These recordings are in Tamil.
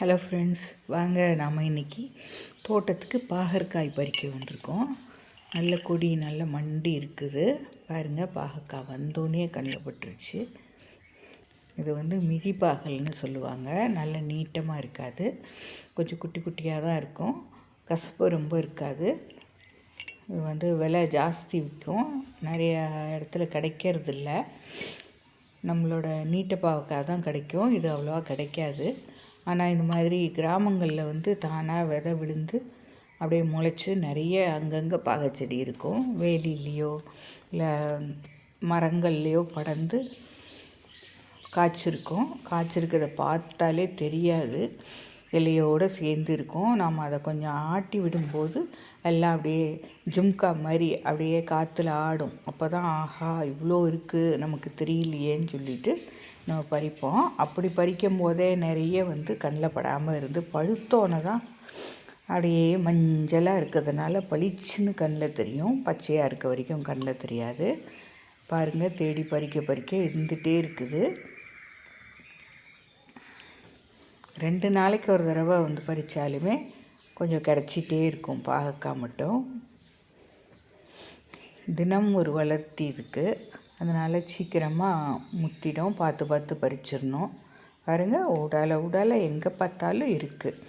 ஹலோ ஃப்ரெண்ட்ஸ் வாங்க நாம் இன்றைக்கி தோட்டத்துக்கு பாகற்காய் பறிக்க வந்திருக்கோம். நல்ல கொடி நல்ல மண்டி இருக்குது. பாருங்கள் பாகற்காய் வந்தோடனே கண்ணில் பட்டுருச்சு. இது வந்து மிதி பாகல்னு சொல்லுவாங்க. நல்ல நீட்டமாக இருக்காது. கொஞ்சம் குட்டி குட்டியாக தான் இருக்கும். கசப்பு ரொம்ப இருக்காது. இது வந்து விலை ஜாஸ்தி விற்கும். நிறையா இடத்துல கிடைக்கிறது இல்லை நம்மளோட நீட்ட பாவக்காய் தான் கிடைக்கும். இது அவ்வளோவா கிடைக்காது. ஆனால் இந்த மாதிரி கிராமங்களில் வந்து தானாக விதை விழுந்து அப்படியே முளைச்சி நிறைய அங்கங்கே பாகச்செடி இருக்கும். வேலிலேயோ இல்லை மரங்கள்லேயோ படர்ந்து காய்ச்சிருக்கும். காய்ச்சிருக்கிறத பார்த்தாலே தெரியாது. இலையோடு சேர்ந்து இருக்கும். நாம் அதை கொஞ்சம் ஆட்டி விடும்போது எல்லாம் அப்படியே ஜும்கா மாதிரி அப்படியே காற்றுல ஆடும். அப்போ தான் ஆஹா இவ்வளோ இருக்குது நமக்கு தெரியலையேன்னு சொல்லிட்டு நம்ம பறிப்போம். அப்படி பறிக்கும் போதே நிறைய வந்து கண்ணில் படாமல் இருந்து பழுத்தோன்னே தான் அப்படியே மஞ்சளாக இருக்கிறதுனால பளிச்சுன்னு கண்ணில் தெரியும். பச்சையாக இருக்க வரைக்கும் கண்ணில் தெரியாது. பாருங்கள் தேடி பறிக்க பறிக்க இருந்துகிட்டே இருக்குது. ரெண்டு நாளைக்கு ஒரு தடவை வந்து பறித்தாலுமே கொஞ்சம் கிடச்சிட்டே இருக்கும் பாகக்காய் மட்டும். தினம் ஒரு வளர்த்தி இருக்குது அதனால் சீக்கிரமாக முத்திடும் பார்த்து பார்த்து பறிச்சிடணும். பாருங்கள் உடலை உடலை எங்கே பார்த்தாலும் இருக்குது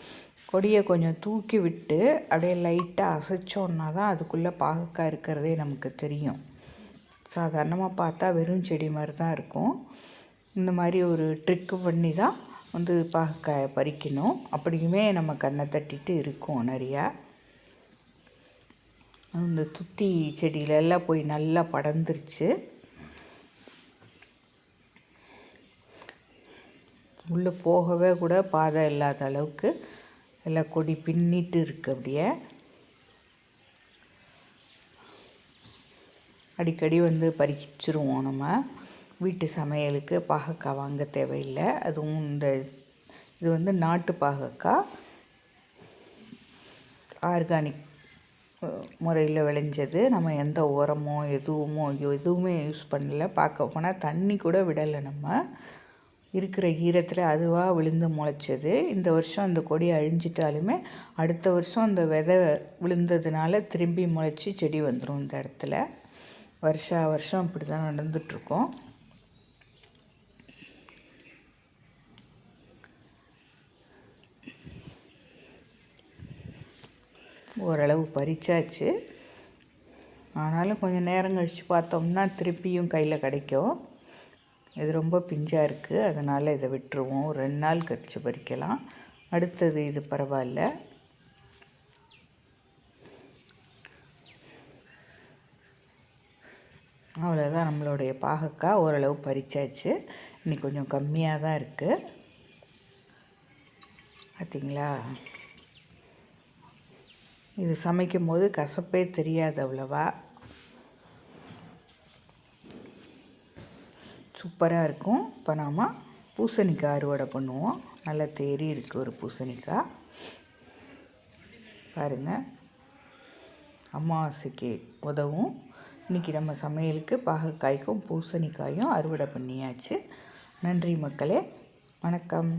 கொடியை கொஞ்சம் தூக்கி விட்டு அப்படியே லைட்டாக அசைச்சோன்னா தான் அதுக்குள்ளே பாகக்காய் இருக்கிறதே நமக்கு தெரியும். சாதாரணமாக பார்த்தா வெறும் செடி மாதிரி தான் இருக்கும். இந்த மாதிரி ஒரு ட்ரிக்கு பண்ணி தான் வந்து பாகக்காயை பறிக்கணும். அப்படியுமே நம்ம கண்ணை தட்டிட்டு இருக்கோம் நிறையா. அந்த துத்தி செடியிலெல்லாம் போய் நல்லா படர்ந்துருச்சு. உள்ளே போகவே கூட பாதை இல்லாத அளவுக்கு எல்லாம் கொடி பின்னிட்டு இருக்கு அப்படியே. அடிக்கடி வந்து பறிச்சிருவோம் நம்ம. வீட்டு சமையலுக்கு பாகக்காய் வாங்க தேவையில்லை. அதுவும் இந்த இது வந்து நாட்டு பாகக்காய். ஆர்கானிக் முறையில் விளைஞ்சது. நம்ம எந்த உரமோ எதுவுமோ எதுவுமே யூஸ் பண்ணல. பார்க்க போனால் தண்ணி கூட விடலை நம்ம. இருக்கிற ஈரத்தில் அதுவாக விழுந்து முளைச்சது. இந்த வருஷம் அந்த கொடி அழிஞ்சிட்டாலுமே அடுத்த வருஷம் அந்த விதை விழுந்ததுனால திரும்பி முளைச்சி செடி வந்துடும் இந்த இடத்துல. வருஷா வருஷம் இப்படி தான் நடந்துகிட்ருக்கோம் ஓரளவு பறிச்சாச்சு. ஆனாலும் கொஞ்சம் நேரம் கழித்து பார்த்தோம்னா திருப்பியும் கையில் கிடைக்கும். இது ரொம்ப பிஞ்சாக இருக்குது அதனால் இதை விட்டுருவோம். ரெண்டு நாள் கழித்து பறிக்கலாம். அடுத்தது இது பரவாயில்ல. அவ்வளோதான் நம்மளுடைய பாகக்காய் ஓரளவு பறிச்சாச்சு. இன்னைக்கு கொஞ்சம் கம்மியாக தான் இருக்குது பார்த்திங்களா இது சமைக்கும் போது கசப்பே தெரியாது அவ்வளவா. சூப்பராக இருக்கும். இப்போ நாம் பூசணிக்காய் அறுவடை பண்ணுவோம். நல்லா தேறி இருக்குது ஒரு பூசணிக்காய். பாருங்கள் அமாவாசைக்கு உதவும். இன்றைக்கி நம்ம சமையலுக்கு பாகக்காய்க்கும் பூசணிக்காயும் அறுவடை பண்ணியாச்சு. நன்றி மக்களே. வணக்கம்.